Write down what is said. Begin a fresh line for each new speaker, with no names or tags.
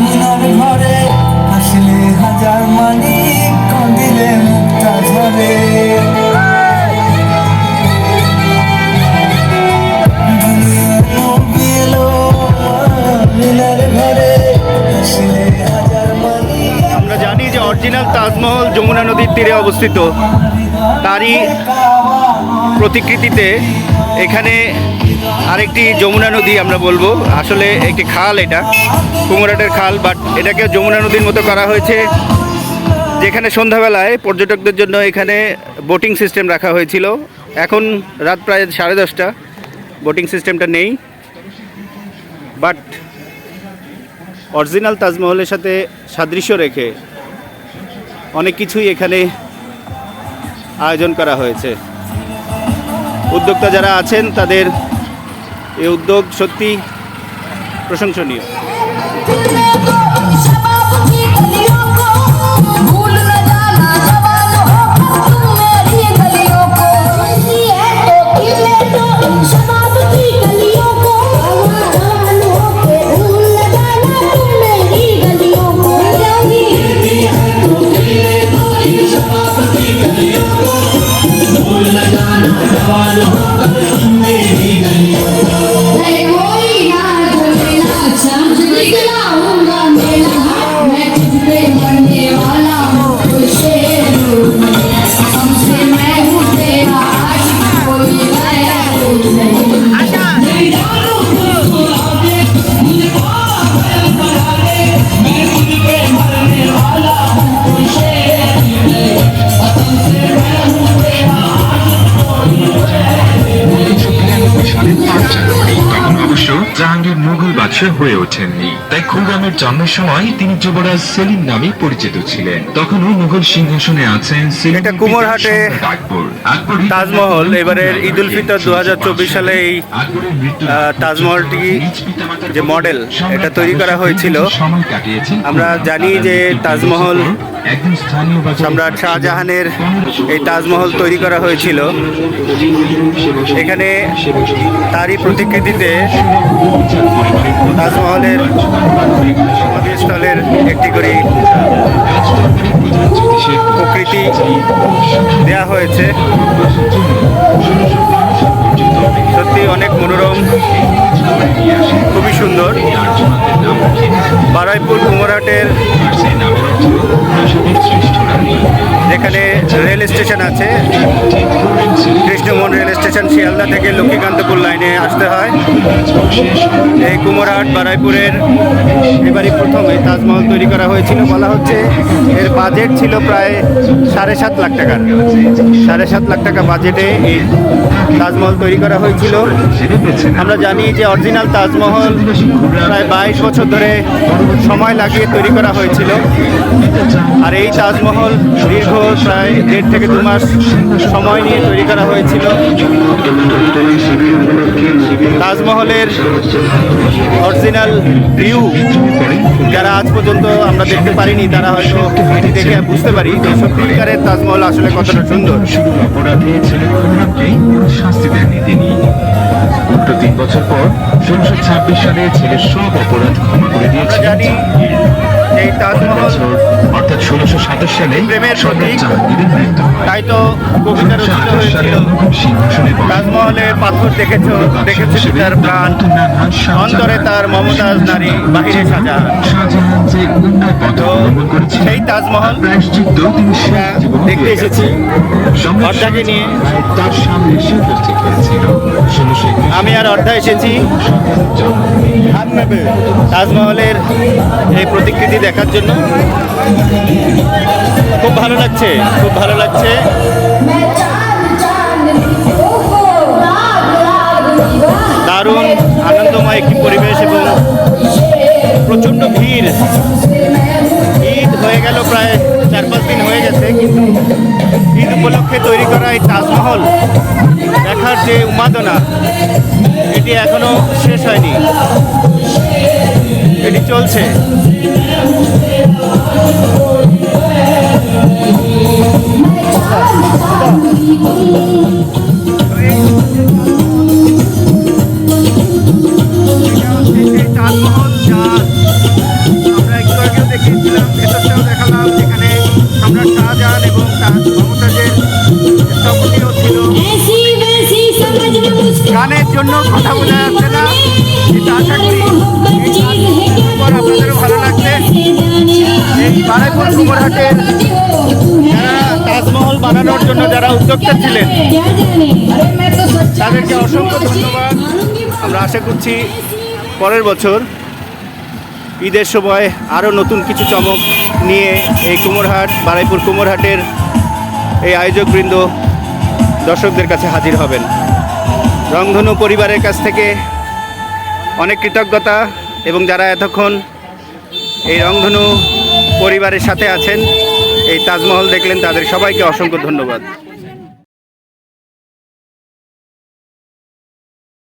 মিনার ঘরে হাসলে হাজার মানি কাঁদিলে মুক্তা ঝরে।
আমরা জানি যে অরিজিনাল তাজমহল যমুনা নদীর তীরে অবস্থিত। তারই প্রতিকৃতিতে এখানে আরেকটি যমুনা নদী আমরা বলব। আসলে একটি খাল এটা, কুমোরাটের খাল বাট এটাকে যমুনা নদীর মতো করা হয়েছে, যেখানে সন্ধ্যাবেলায় পর্যটকদের জন্য এখানে বোটিং সিস্টেম রাখা হয়েছিল। এখন রাত প্রায় সাড়ে দশটা বোটিং সিস্টেমটা নেই। বাট অরিজিনাল তাজমহলের সাথে সাদৃশ্য রেখে অনেক কিছুই এখানে আয়োজন করা হয়েছে। উদ্যোক্তা যারা আছেন, তাদের এই উদ্যোগ সত্যি প্রশংসনীয়।
Amém. বাদশাহ হয়ে ওঠেননি। তাই খুররামের জন্মের সময় তিনি যুবরাজ সেলিম নামে পরিচিত ছিলেন। তখনও মুঘল সিংহাসনে আছেন
এটা কুমোরহাটে তাজমহল এবারের ঈদ উল ফিতর দু হাজার চব্বিশ সালে এই তাজমহলটি যে মডেল, এটা তৈরি করা হয়েছিল। আমরা জানি যে তাজমহল সম্রাট শাহজাহানের এই তাজমহল তৈরি করা হয়েছিল। এখানে তারই প্রতিকৃতিতে তাজমহলের সমাধিস্থলের একটি করে প্রকৃতি দেয়া হয়েছে। সত্যি অনেক মনোরম খুবই সুন্দর। বারাইপুর কুমোরহাটের যেখানে রেল স্টেশন আছে, কৃষ্ণমোহন রেল স্টেশন, শিয়ালদা থেকে লক্ষ্মীকান্তপুর লাইনে আসতে হয়। এই কুমোরহাট, বারাইপুরের এবারই প্রথম এই তাজমহল তৈরি করা হয়েছিল, বলা হচ্ছে এর বাজেট ছিল প্রায় সাড়ে সাত লাখ টাকার। সাড়ে সাত লাখ টাকা বাজেটে এই তাজমহল তৈরি করা হয়েছিল। আমরা জানি যে অরিজিনাল তাজমহল প্রায় বাইশ বছর ধরে সময় লাগিয়ে তৈরি করা হয়েছিল। আর এই তাজমহল দীর্ঘ প্রায় দেড় থেকে দু মাস সময় নিয়ে তৈরি করা হয়েছিল। তাজমহলের অরিজিনাল ভিউ যারা আজ পর্যন্ত আমরা দেখতে পারিনি তারা হয়তো এটি দেখে বুঝতে পারি যে সত্যিকারের তাজমহল আসলে কতটা সুন্দর।
তিনি বছর পর ষোলোশো ছাব্বিশ সালে ছেলের সব অপরাধ ক্ষমা করে
জানি এই তাজমহল
অর্থাৎ ষোলোশো সাতাশ সালে
প্রেমের প্রতীক। তাই তো কবিতা রচিত হয়েছিল।
মুঘল
তাজমহলের পাথর দেখেছ দেখেছিস তার প্রাণ? অন্তরে তার মমতাজ নারী বাহিরে সাজা। সেই তাজমহল দেখতে এসেছি। অর্ধাকে নিয়ে। আমি আর অর্ধা এসেছি। তাজমহলের এই প্রতিকৃতি দেখার জন্য। খুব ভালো লাগছে খুব ভালো লাগছে। দারুণ আনন্দময় একটি পরিবেশ এবং প্রচণ্ড ভিড়। ঈদ হয়ে গেল প্রায় ঈদ উপলক্ষে তৈরি করা এই তাজমহল দেখার যে উন্মাদনা এটি এখনও শেষ হয়নি। এটি চলছে। ভিড়ের জন্য কথা বোঝা যাচ্ছে না। কিন্তু আশা করি আপনাদেরও ভালো লাগছে। এই বারাইপুর কুমোরহাটের যারা তাজমহল বানানোর জন্য যারা উদ্যোক্তা ছিলেন, তাদেরকে অসংখ্য ধন্যবাদ। আমরা আশা করছি পরের বছর ঈদের সময় আরও নতুন কিছু চমক নিয়ে এই কুমোরহাট, বারাইপুর কুমোরহাটের এই আয়োজকবৃন্দ দর্শকদের কাছে হাজির হবেন। রংধনু পরিবারের কাছ থেকে অনেক কৃতজ্ঞতা এবং যারা এতক্ষণ এই রংধনু পরিবারের সাথে আছেন, এই তাজমহল দেখলেন, তাদের সবাইকে অসংখ্য ধন্যবাদ।